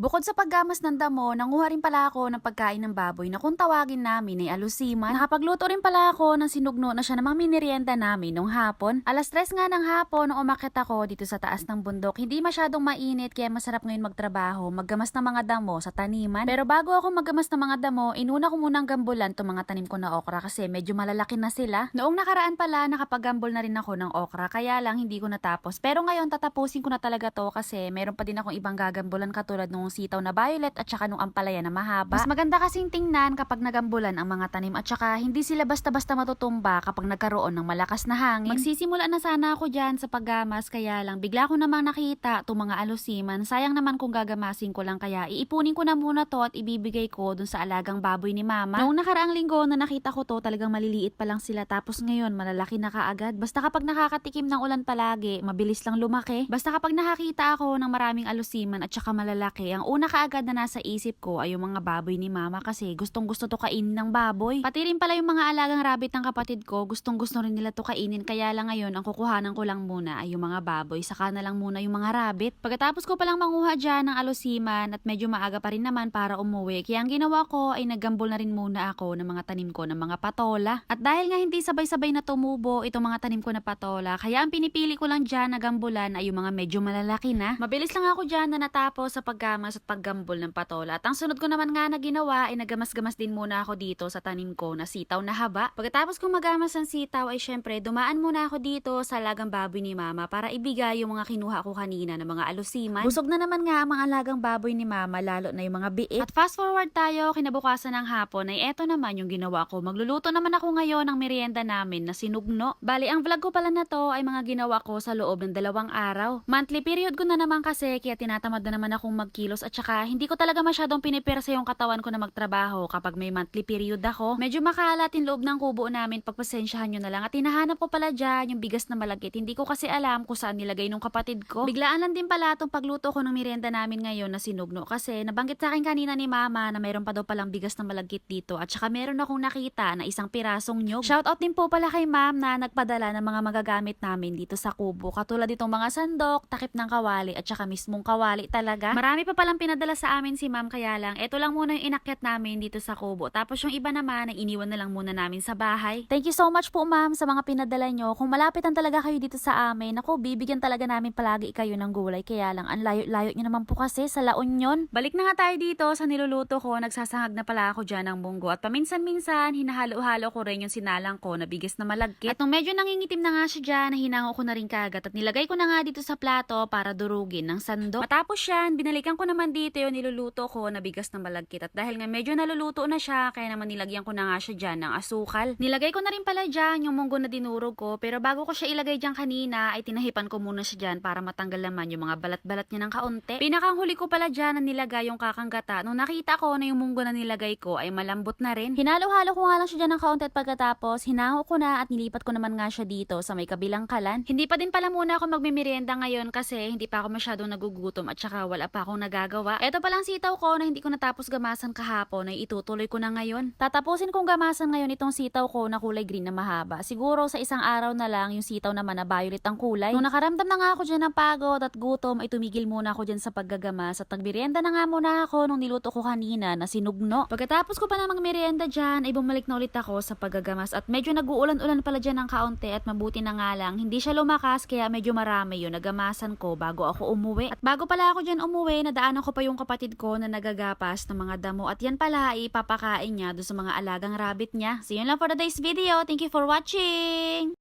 Bukod sa paggamas ng damo, nanguha rin pala ako ng pagkain ng baboy na kung tawagin namin ay alusiman. Nakapagluto rin pala ako ng sinugno na siya namang minirienda namin nung hapon. Alas tres nga ng hapon nung umakit ako dito sa taas ng bundok. Hindi masyadong mainit kaya masarap ngayon magtrabaho, maggamas ng mga damo sa taniman. Pero bago ako maggamas ng mga damo, inuna ko munang gambulan tong mga tanim ko na okra kasi medyo malalaki na sila. Noong nakaraan pala, nakapaggambol na rin ako ng okra kaya lang hindi ko natapos. Pero ngayon tatapusin ko na talaga to kasi meron pa din akong ibang gagambulan katulad nung sitaw na violet at saka nung ampalaya na mahaba. Mas maganda kasing tingnan kapag nagambulan ang mga tanim at saka hindi sila basta-basta matutumba kapag nagkaroon ng malakas na hangin. Magsisimula na sana ako dyan sa paggamas kaya lang bigla ko namang nakita itong mga alusiman. Sayang naman kung gagamasin ko lang kaya iipunin ko na muna to at ibibigay ko dun sa alagang baboy ni mama. Noong nakaraang linggo na nakita ko to talagang maliliit pa lang sila tapos ngayon malalaki na kaagad. Basta kapag nakakatikim ng ulan palagi, mabilis lang lumaki. Basta kapag nakakita ako ng maraming alusiman at saka malalaki, ang una kaagad na nasa isip ko ay yung mga baboy ni mama kasi gustong gusto to kainin ng baboy. Pati rin pala yung mga alagang rabbit ng kapatid ko, gustong gusto rin nila to kainin kaya lang ngayon ang kukuhanan ko lang muna ay yung mga baboy, saka na lang muna yung mga rabbit. Pagkatapos ko palang manguha dyan ng alusiman at medyo maaga pa rin naman para umuwi, kaya ang ginawa ko ay naggambol na rin muna ako ng mga tanim ko ng mga patola. At dahil nga hindi sabay-sabay na tumubo itong mga tanim ko na patola, kaya ang pinipili ko lang dyan na gambulan ay yung mga medyo malalaki na. Mabilis lang ako dyan na natapos sa paggamas at paggambol ng patola. At ang sunod ko naman nga na ginawa ay nagamas-gamas din muna ako dito sa tanim ko na sitaw na haba. Pagkatapos kong magamas ang sitaw ay syempre dumaan muna ako dito sa lagang baboy ni mama para ibigay yung mga kinuha ko kanina ng mga alusiman. Busog na naman nga ang mga alagang baboy ni mama lalo na yung mga biit. At fast forward tayo kinabukasan ng hapon ay eto naman yung ginawa ko. Magluluto naman ako ngayon ng merienda namin na sinugno. Bali ang vlog ko pala na to ay mga ginawa ko sa loob ng dalawang araw. Monthly period ko na naman kasi kaya tinatamad na naman akong magkilos at saka hindi ko talaga masyadong pinipersa yung katawan ko na magtrabaho kapag may monthly period ako. Medyo makalat yung loob ng kubo namin pagpasensyahan nyo na lang at hinahanap ko pala dyan yung bigas na malagkit. Hindi ko kasi alam kung saan nilagay nung kapatid ko. Biglaan lang din pala itong pagluto ko ng merienda namin ngayon na sinugno kasi nabanggit sa akin kanina ni mama na mayroon pa daw palang bigas na malagkit dito at saka meron akong nakita na isang pirasong nyog. Shoutout din po pala kay ma'am na nagpadala ng mga magagamit namin dito sa kubo katulad itong mga sandok, takip ng kawali at saka mismong kawali talaga. Marami pa palang pinadala sa amin si ma'am kaya lang ito lang muna yung inakyat namin dito sa kubo. Tapos yung iba naman ay iniwan na lang muna namin sa bahay. Thank you so much po ma'am sa mga pinadala nyo. Kung malapitan talaga kayo dito sa amin, ako bibigyan talaga namin palagi kayo ng gulay. Kaya lang ang layo-layo nyo naman po kasi sa La Union. Balik na nga tayo dito sa niluluto ko. Nagsasangag na pala ako dyan ng bunggo. At paminsan-minsan, hinahalo-halo ko rin yung sinalang ko na bigas na malagkit. At nung medyo nangingitim na nga siya dyan, hinango ko na rin kagat at nilagay ko na nga dito sa plato para durugin ng sandok. Matapos yan, binalikan ko naman dito yung niluluto ko na bigas na malagkit. At dahil nga medyo naluluto na siya, kaya naman nilagyan ko na nga siya dyan ng asukal. Nilagay ko na rin pala dyan yung munggo na dinurog ko, pero bago ko siya ilagay dyan kanina, ay tinahipan ko muna siya dyan para matanggal naman yung mga balat-balat niya ng kaunti. Pinakang huli ko pala dyan na nilagay yung kakanggata. Nung nakita ko na yung munggo na nilagay ko ay malambot na rin. Hinalo-halo ko nga lang siya dyan ng kaunti at pagkatapos, hinaho ko na at nilipat ko naman nga siya dito sa may kabilang kalan. Hindi pa din pala muna ako magmimerienda ngayon kasi hindi pa ako masyadong nagugutom at saka wala pa akong nagagawa. Ito palang sitaw ko na hindi ko natapos gamasan kahapon ay itutuloy ko na ngayon. Tatapusin kong gamasan ngayon itong sitaw ko na kulay green na mahaba. Siguro sa isang araw na lang yung sitaw naman na violet ang kulay. Nung nakaramdam na nga ako dyan ng pagod at gutom ay tumigil muna ako dyan sa paggagamas at nagmerienda na nga muna ako nung niluto ko kanina na sinugno. Pagkatapos ko pa na magmerienda dyan ay bumalik na ulit ako sa paggagamas at medyo nag-uulan-ulan pala dyan ng kaunti at mabuti na nga lang hindi siya lumakas kaya medyo marami yun nagamasan ko bago ako umuwi. At bago pala ako dyan umuwi nadaanan ko pa yung kapatid ko na nagagapas ng mga damo at yan pala ay ipapakain niya doon sa mga alagang rabbit niya. So yun lang for today's video. Thank you for watching!